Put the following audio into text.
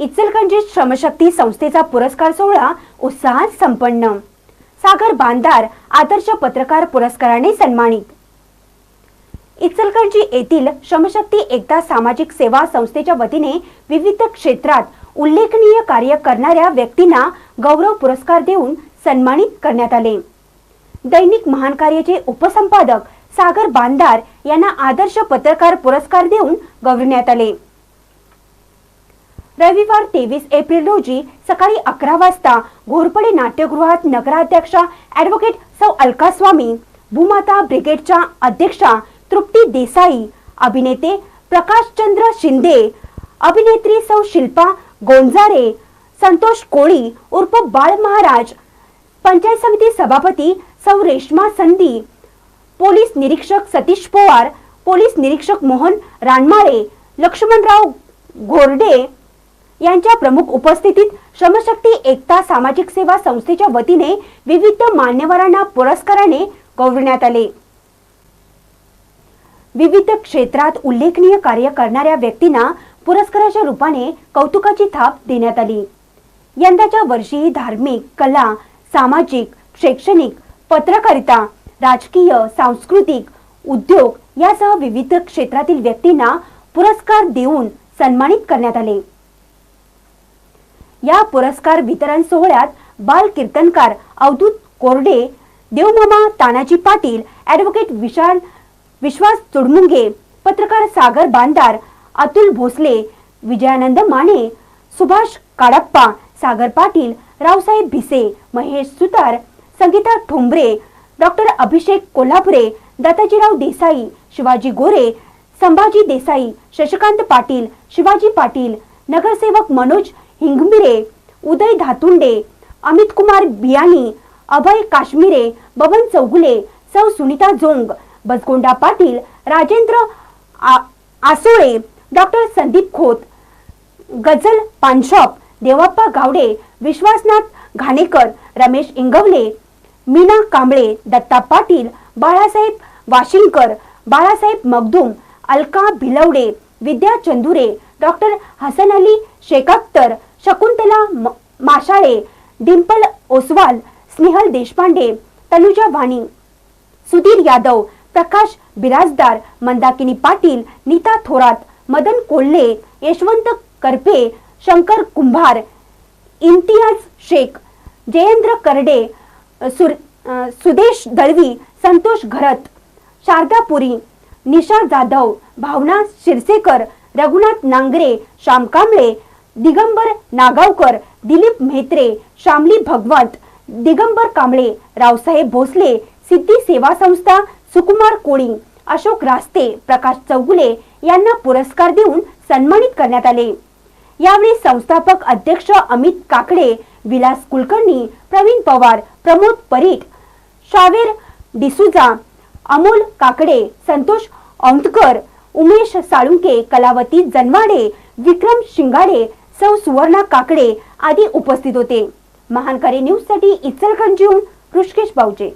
इचलकंजी श्रमशक्ती संस्थेचा पुरस्कार सोहळा उत्साहात संपन्न. सागर बांधार आदर्श पत्रकार पुरस्काराने सन्मानित. इचलकंजी येथील श्रमशक्ती एकता सामाजिक सेवा संस्थेच्या वतीने विविध क्षेत्रात उल्लेखनीय कार्य करणाऱ्या व्यक्तींना गौरव पुरस्कार देऊन सन्मानित करण्यात आले. दैनिक महान कार्याचे उपसंपादक सागर बांधार यांना आदर्श पत्रकार पुरस्कार देऊन गौरवण्यात आले. रविवार तेवीस एप्रिल रोजी सकाळी अकरा वाजता घोरपडे नाट्यगृहात नगराध्यक्षा ॲडव्होकेट सौ अलका स्वामी भूमाता ब्रिगेडच्या अध्यक्षा तृप्ती देसाई अभिनेते प्रकाशचंद्र शिंदे अभिनेत्री सौ शिल्पा गोंजारे संतोष कोळी उर्फ बाळ महाराज पंचायत समिती सभापती सौ रेश्मा संधी पोलीस निरीक्षक सतीश पवार पोलीस निरीक्षक मोहन रानमाळे लक्ष्मणराव घोरडे यांच्या प्रमुख उपस्थितीत श्रमशक्ती एकता सामाजिक सेवा संस्थेच्या वतीने विविध मान्यवरांना पुरस्काराने गौरवण्यात आले. विविध क्षेत्रात उल्लेखनीय कार्य करणाऱ्या व्यक्तींना पुरस्काराच्या रूपाने कौतुकाची थाप देण्यात आली. यंदाच्या वर्षी धार्मिक कला सामाजिक शैक्षणिक पत्रकारिता राजकीय सांस्कृतिक उद्योग यासह विविध क्षेत्रातील व्यक्तींना पुरस्कार देऊन सन्मानित करण्यात आले. या पुरस्कार वितरण सोहळ्यात बाल कीर्तनकार अवधूत कोरडे देवमामा तानाजी पाटील ॲडव्होकेट विशाल विश्वास चुडमुंगे पत्रकार सागर बांदार अतुल भोसले विजयानंद माने सुभाष काडप्पा सागर पाटील रावसाहेब भिसे महेश सुतार संगीता ठोंबरे डॉक्टर अभिषेक कोल्हापुरे दत्ताजीराव देसाई शिवाजी गोरे संभाजी देसाई शशिकांत पाटील शिवाजी पाटील नगरसेवक मनोज हिंगमिरे उदय धातुंडे अमित कुमार बियानी अभय काश्मीरे बबन चौगुले सौ सुनीता जोंग बसगोंडा पाटील राजेंद्र आसोळे डॉक्टर संदीप खोत गझल पानशॉप देवाप्पा गावडे विश्वासनाथ घाणेकर रमेश इंगवले मीना कांबळे दत्ता पाटील बाळासाहेब वाशिंगकर बाळासाहेब मगदूम अलका भिलवडे विद्या चंदुरे डॉक्टर हसन अली शेखाक्तर शकुंतला माशाळे डिंपल ओसवाल स्नेहल देशपांडे तनुजा वाणी सुधीर यादव प्रकाश बिराजदार मंदाकिनी पाटील नीता थोरात मदन कोल्हे यशवंत करपे शंकर कुंभार इम्तियाज शेख जयेंद्र करडे सुर सुदेश दळवी संतोष घरत शारदा पुरी निशा जाधव भावना शिरसेकर रघुनाथ नांगरे श्याम कांबळे दिगंबर नागावकर दिलीप म्हेत्रे शामली भगवंत दिगंबर कांबळे रावसाहेब भोसले सिद्धी सेवा संस्था सुकुमार कोळी अशोक रास्ते प्रकाश चौगुले यांना पुरस्कार देऊन सन्मानित करण्यात आले. यावेळी संस्थापक अध्यक्ष अमित काकडे विलास कुलकर्णी प्रवीण पवार प्रमोद परीट शावेर डिसुजा अमोल काकडे संतोष औंधकर उमेश साळुंके कलावती जनवाडे विक्रम शिंगाडे सौ सुवर्णा काकडे आदी उपस्थित होते. महानकारी न्यूजसाठी इचलकरंजीहून ऋषिकेश बावजे